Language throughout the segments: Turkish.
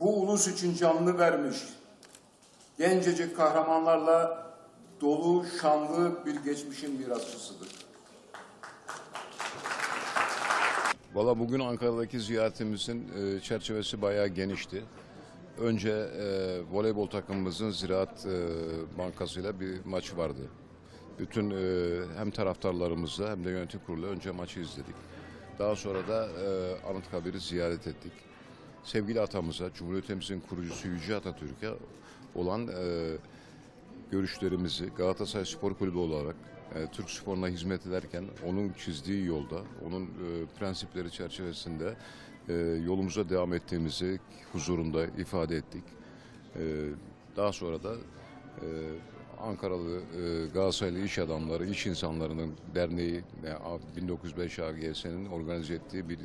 bu ulus için canını vermiş, gencecik kahramanlarla dolu, şanlı bir geçmişin mirasçısıdır. Valla bugün Ankara'daki ziyaretimizin e, çerçevesi bayağı genişti. Önce e, voleybol takımımızın Ziraat e, Bankası'yla bir maç vardı. Bütün e, hem taraftarlarımızla hem de yönetim kurulu önce maçı izledik. Daha sonra da e, Anıtkabir'i ziyaret ettik. Sevgili atamıza, Cumhuriyetimizin kurucusu Yüce Atatürk'e olan e, görüşlerimizi Galatasaray Spor Kulübü olarak e, Türk sporuna hizmet ederken onun çizdiği yolda, onun e, prensipleri çerçevesinde e, yolumuza devam ettiğimizi huzurunda ifade ettik. E, daha sonra da e, Ankaralı e, Galatasaraylı iş adamları, iş insanlarının derneği yani 1905 AGS'nin organize ettiği bir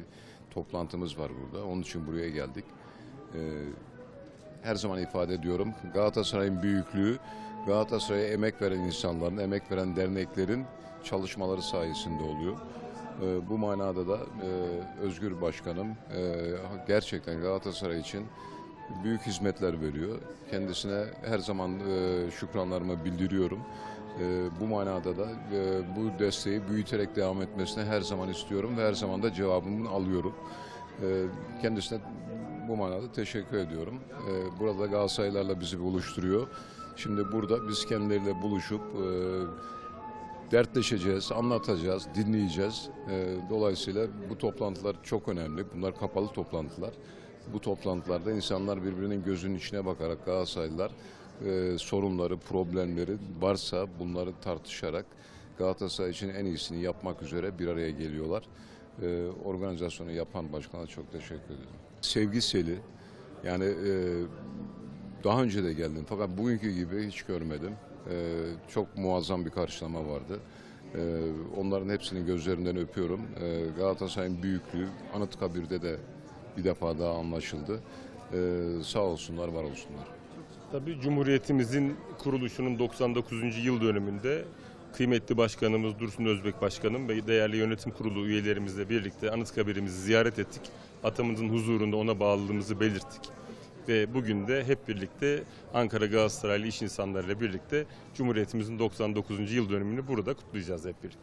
toplantımız var burada. Onun için buraya geldik. E, her zaman ifade ediyorum. Galatasaray'ın büyüklüğü, Galatasaray'a emek veren insanların, emek veren derneklerin çalışmaları sayesinde oluyor. Ee, bu manada da e, Özgür Başkanım e, gerçekten Galatasaray için büyük hizmetler veriyor. Kendisine her zaman e, şükranlarımı bildiriyorum. E, bu manada da e, bu desteği büyüterek devam etmesine her zaman istiyorum ve her zaman da cevabımı alıyorum. E, kendisine bu manada teşekkür ediyorum. Ee, burada Galatasaraylarla bizi buluşturuyor. Şimdi burada biz kendileriyle buluşup e, dertleşeceğiz, anlatacağız, dinleyeceğiz. Ee, dolayısıyla bu toplantılar çok önemli. Bunlar kapalı toplantılar. Bu toplantılarda insanlar birbirinin gözünün içine bakarak Galatasaraylılar e, sorunları, problemleri varsa bunları tartışarak Galatasaray için en iyisini yapmak üzere bir araya geliyorlar. Ee, organizasyonu yapan başkana çok teşekkür ederim. Sevgi seli, yani e, daha önce de geldim fakat bugünkü gibi hiç görmedim. Ee, çok muazzam bir karşılama vardı. Ee, onların hepsinin gözlerinden öpüyorum. Ee, Galatasaray'ın büyüklüğü Anıtkabir'de de bir defa daha anlaşıldı. Ee, sağ olsunlar, var olsunlar. Tabii Cumhuriyetimizin kuruluşunun 99. yıl dönümünde kıymetli başkanımız Dursun Özbek Başkanım ve değerli yönetim kurulu üyelerimizle birlikte Anıtkabir'imizi ziyaret ettik. Atamızın huzurunda ona bağlılığımızı belirttik. Ve bugün de hep birlikte Ankara Galatasaraylı iş insanlarıyla birlikte Cumhuriyetimizin 99. yıl dönümünü burada kutlayacağız hep birlikte.